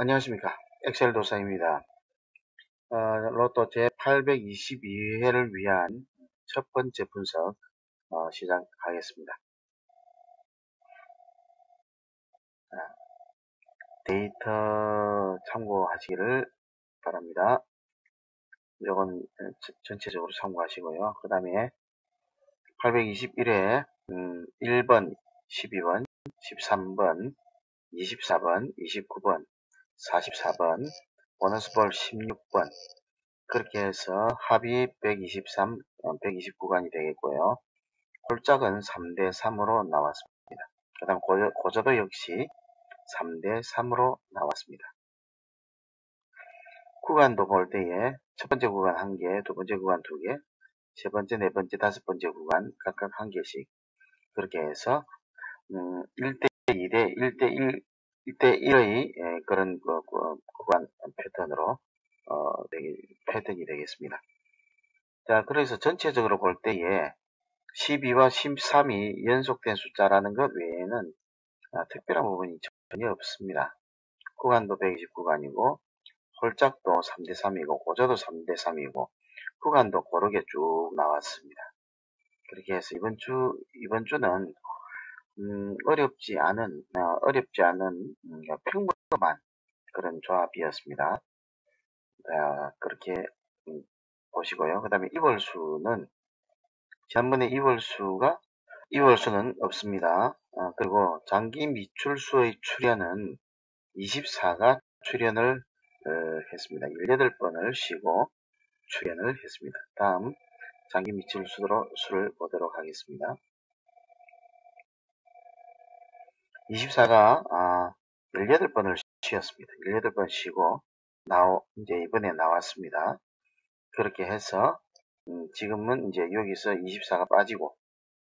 안녕하십니까. 엑셀 도사입니다. 어, 로또 제822회를 위한 첫 번째 분석 어, 시작하겠습니다. 데이터 참고하시기를 바랍니다. 이건 전체적으로 참고하시고요. 그 다음에 821회 음, 1번 12번 13번 24번 29번 44번, 보너스볼 16번 그렇게 해서 합이 123, 129간이 어, 되겠고요. 홀짝은 3대 3으로 나왔습니다. 그 다음 고저도 역시 3대 3으로 나왔습니다. 구간도 볼 때에 첫 번째 구간 1개, 두 번째 구간 2개, 세 번째, 네 번째, 다섯 번째 구간 각각 1개씩 그렇게 해서 음, 1대 2대 1대 1 1대 1의 예, 그런 그, 그, 구간 패턴으로 어, 패턴이 되겠습니다. 자, 그래서 전체적으로 볼 때에 12와 13이 연속된 숫자라는 것 외에는 아, 특별한 부분이 전혀 없습니다. 구간도 129구간이고 홀짝도 3대3이고 고저도 3대3이고 구간도 고르게 쭉 나왔습니다. 그렇게 해서 이번 주 이번 주는 음, 어렵지 않은 어, 어렵지 않은 음, 평범한 그런 조합이었습니다. 자, 그렇게 음, 보시고요. 그 다음에 이월수는 지난번에 이월수가 이월수는 없습니다. 어, 그리고 장기 미출수의 출연은 24가 출연을 어, 했습니다. 18번을 쉬고 출연을 했습니다. 다음 장기 미출수로 수를 보도록 하겠습니다. 24가 아, 18번을 쉬었습니다. 18번 쉬고 나오 이제 이번에 나왔습니다. 그렇게 해서 음, 지금은 이제 여기서 24가 빠지고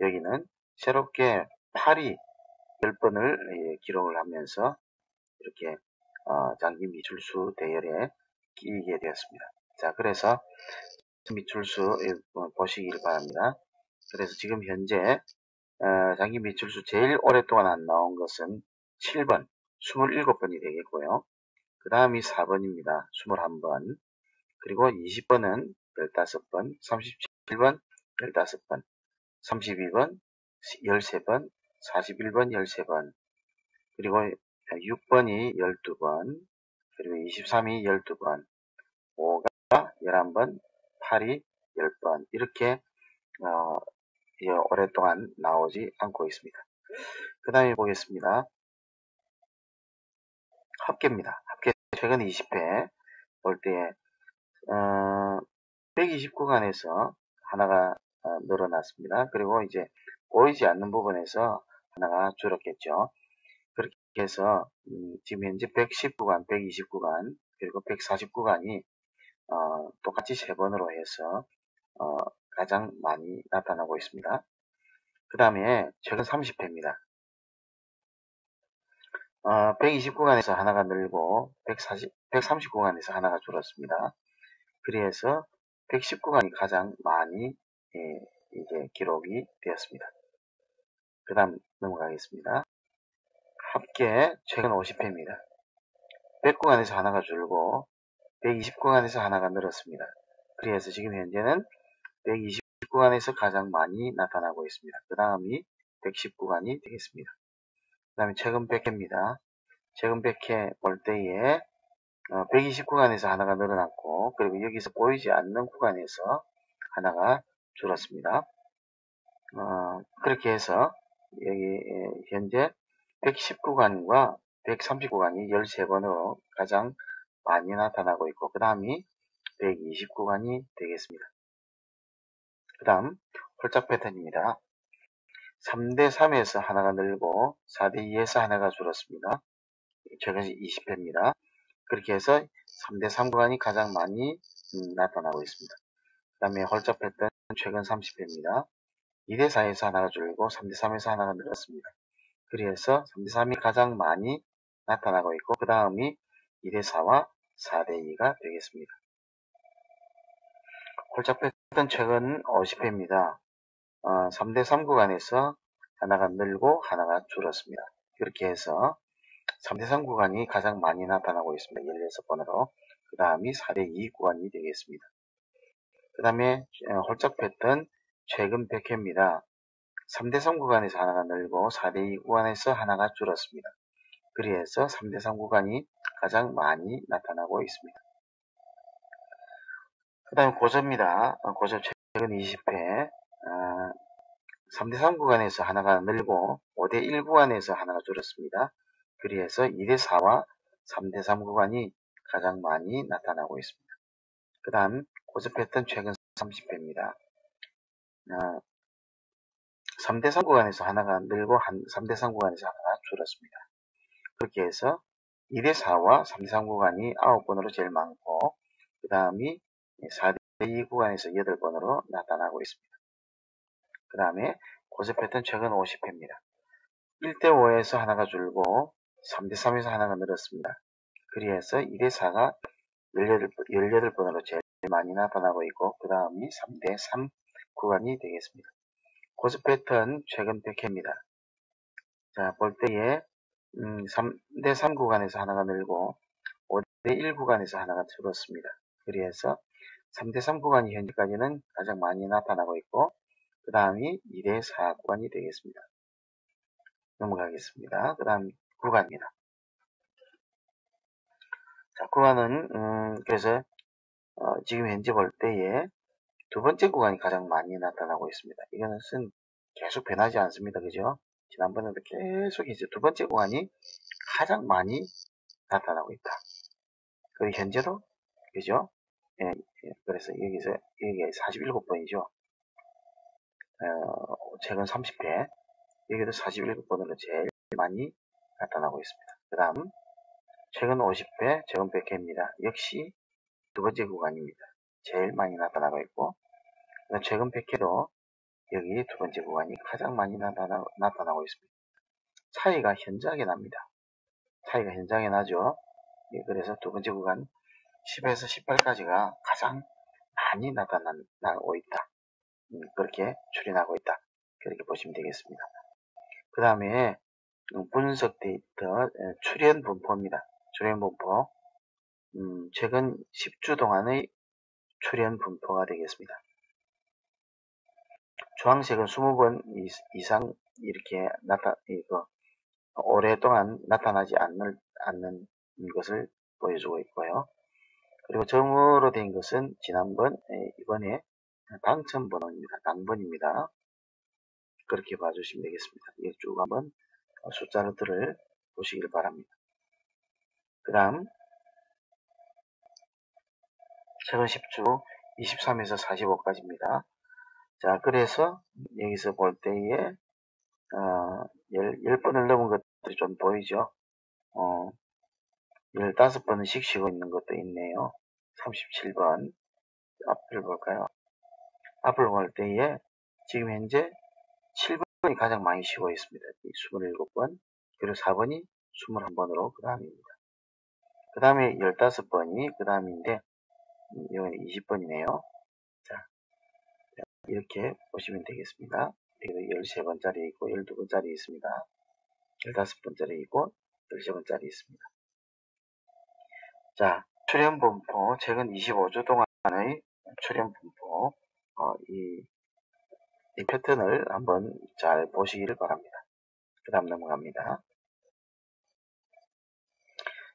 여기는 새롭게 8이 10번을 예, 기록을 하면서 이렇게 어, 장기 미출수 대열에 끼게 되었습니다. 자, 그래서 미출수 어, 보시길 바랍니다. 그래서 지금 현재 어, 장기 미출수 제일 오랫동안 안 나온 것은 7번, 27번이 되겠고요. 그 다음이 4번입니다. 21번. 그리고 20번은 15번, 37번, 15번, 32번, 13번, 41번, 13번, 그리고 6번이 12번, 그리고 23이 12번, 5가 11번, 8이 10번, 이렇게 어, 오랫동안 나오지 않고 있습니다. 그 다음에 보겠습니다. 합계입니다. 합계 최근 20회 볼 때에 어, 129간에서 하나가 어, 늘어났습니다. 그리고 이제 보이지 않는 부분에서 하나가 줄었겠죠. 그렇게 해서 음, 지금 현재 119간, 129간, 그리고 149간이 어, 똑같이 세 번으로 해서 어, 가장 많이 나타나고 있습니다. 그 다음에 최근 30회입니다. 어, 120구간에서 하나가 늘고 140, 130구간에서 하나가 줄었습니다. 그래서 110구간이 가장 많이 예, 이제 기록이 되었습니다. 그 다음 넘어가겠습니다. 합계 최근 50회입니다. 100구간에서 하나가 줄고 120구간에서 하나가 늘었습니다. 그래서 지금 현재는 129간에서 가장 많이 나타나고 있습니다. 그 다음이 119간이 되겠습니다. 그 다음에 최근 100회입니다. 최근 100회 볼 때에 129간에서 어, 하나가 늘어났고 그리고 여기서 보이지 않는 구간에서 하나가 줄었습니다. 어, 그렇게 해서 여기 현재 119간과 130구간이 13번으로 가장 많이 나타나고 있고 그 다음이 129간이 되겠습니다. 그 다음 홀짝 패턴입니다. 3대 3에서 하나가 늘고 4대 2에서 하나가 줄었습니다. 최근 20회입니다. 그렇게 해서 3대 3 구간이 가장 많이 음, 나타나고 있습니다. 그 다음에 홀짝 패턴 최근 30회입니다. 2대 4에서 하나가 줄고 3대 3에서 하나가 늘었습니다. 그래서 3대 3이 가장 많이 나타나고 있고 그 다음이 2대 4와 4대 2가 되겠습니다. 홀짝 패턴 최근 50회입니다. 어, 3대 3 구간에서 하나가 늘고 하나가 줄었습니다. 그렇게 해서 3대 3 구간이 가장 많이 나타나고 있습니다. 16번으로. 그 다음이 4대 2 구간이 되겠습니다. 그 다음에 어, 홀짝 패턴 최근 100회입니다. 3대 3 구간에서 하나가 늘고 4대 2 구간에서 하나가 줄었습니다. 그리해서 3대 3 구간이 가장 많이 나타나고 있습니다. 그 다음에 고저입니다. 어, 고저 최근 20회 3대3 구간에서 하나가 늘고 5대1 구간에서 하나가 줄었습니다. 그리해서 2대4와 3대3 구간이 가장 많이 나타나고 있습니다. 그 다음 패턴 최근 30회입니다. 어, 3대3 구간에서 하나가 늘고 3대3 구간에서 하나가 줄었습니다. 그렇게 해서 2대4와 3대3 구간이 9번으로 제일 많고 그 다음이 4대2 구간에서 8번으로 나타나고 있습니다. 그 다음에 고세 패턴 최근 50회입니다. 1대5에서 하나가 줄고 3대3에서 하나가 늘었습니다. 그리해서 2대4가 18, 18번으로 제일 많이 나타나고 있고 그 다음이 3대3 구간이 되겠습니다. 고스 패턴 최근 100회입니다. 자, 볼 때에 음, 3대3 구간에서 하나가 늘고 5대1 구간에서 하나가 줄었습니다. 그래서 3대3 구간이 현재까지는 가장 많이 나타나고 있고 그 다음이 2대 4 구간이 되겠습니다. 넘어가겠습니다. 그 다음 구간입니다. 자, 구간은 음, 그래서 어, 지금 현재 볼 때에 두 번째 구간이 가장 많이 나타나고 있습니다. 이거는 계속 변하지 않습니다. 그죠? 지난번에도 계속 이제 두 번째 구간이 가장 많이 나타나고 있다. 그리고 현재도 그죠? 예, 예, 그래서 여기서 여기가 47번이죠. 어, 최근 30회 여기도 41번으로 제일 많이 나타나고 있습니다. 그 다음 최근 50회, 최근 100회입니다. 역시 두 번째 구간입니다. 제일 많이 나타나고 있고 최근 100회도 여기 두 번째 구간이 가장 많이 나타나, 나타나고 있습니다. 차이가 현저하게 납니다. 차이가 현저하게 나죠. 예, 그래서 두 번째 구간 10에서 18까지가 가장 많이 나타나고 있다. 음, 그렇게 추린하고 있다. 그렇게 보시면 되겠습니다. 그 다음에 분석 데이터 출현 분포입니다. 출현 분포 음, 최근 10주 동안의 출현 분포가 되겠습니다. 주황색은 20번 이상 이렇게 나타, 이거, 오랫동안 나타나지 않는, 않는 것을 보여주고 있고요. 그리고 점으로 된 것은 지난번, 이번에 당첨번호입니다. 당번입니다. 그렇게 봐주시면 되겠습니다. 쭉 한번 숫자들을 보시길 바랍니다. 그 다음 최근 10주 23에서 45까지입니다. 자 그래서 여기서 볼 때에 어, 10, 번을 넘은 것들이 좀 보이죠. 어, 15번씩 쉬고 있는 것도 있네요. 37번 앞을 볼까요? 앞을 볼 때에 지금 현재 7번이 가장 많이 쉬고 있습니다. 27번 그리고 4번이 21번으로 그 다음입니다. 그 다음에 15번이 그 다음인데 이건 20번이네요. 자 이렇게 보시면 되겠습니다. 여기도 13번짜리 있고 12번짜리 있습니다. 15번짜리 있고 13번짜리 있습니다. 자 출현 분포 최근 25주 동안의 출현 분포 어, 이, 이 패턴을 한번 잘 보시기를 바랍니다. 그 다음 넘어갑니다.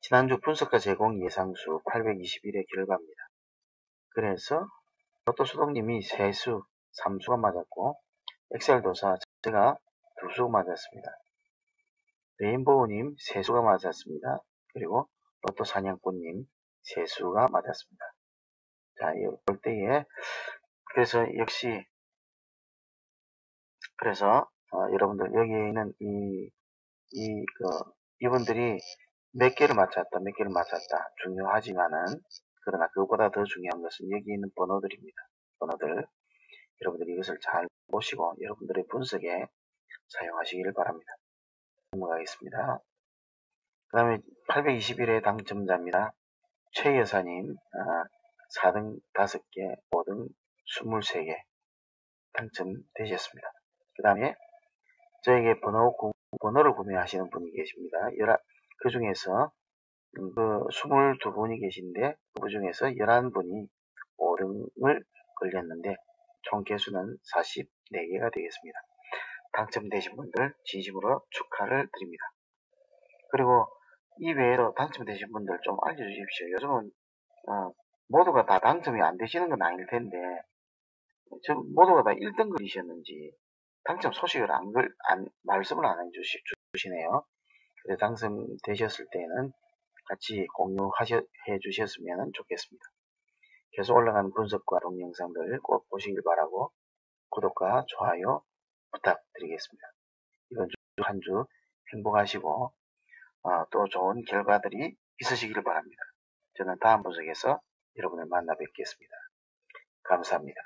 지난주 분석가 제공 예상수 821의 결과입니다. 그래서 로또 수동님이 세수 3수가 맞았고 엑셀 도사 제가 2수 맞았습니다. 레인보우님 세수가 맞았습니다. 그리고 로또 사냥꾼님 세수가 맞았습니다. 자, 이볼 때에 그래서 역시 그래서 어, 여러분들 여기에 있는 이, 이, 그, 이분들이 몇 개를 맞췄다, 몇 개를 맞췄다 중요하지만은 그러나 그보다 더 중요한 것은 여기 있는 번호들입니다. 번호들 여러분들이 이것을 잘 보시고 여러분들의 분석에 사용하시기를 바랍니다. 넘어가겠습니다. 그 다음에 821회 당첨자입니다. 최 여사님 어, 4등 5개, 5등 23개 당첨되셨습니다. 그 다음에 저에게 번호, 번호를 구매하시는 분이 계십니다. 그 중에서 음, 그 22분이 계신데 그 중에서 11분이 5등을 걸렸는데 총 개수는 44개가 되겠습니다. 당첨되신 분들 진심으로 축하를 드립니다. 그리고 이 외에도 당첨되신 분들 좀 알려주십시오. 요즘은 어, 모두가 다 당첨이 안 되시는 건 아닐 텐데 저 모두가 다 1등 걸리셨는지 당첨 소식을 안, 걸, 안 말씀을 안 해주시, 주시네요. 그래서 당첨되셨을 때는 같이 공유해 주셨으면 좋겠습니다. 계속 올라가는 분석과 동영상들 꼭 보시길 바라고 구독과 좋아요 부탁드리겠습니다. 이번 주 한주 행복하시고 어, 또 좋은 결과들이 있으시기를 바랍니다. 저는 다음 분석에서 여러분을 만나 뵙겠습니다. 감사합니다.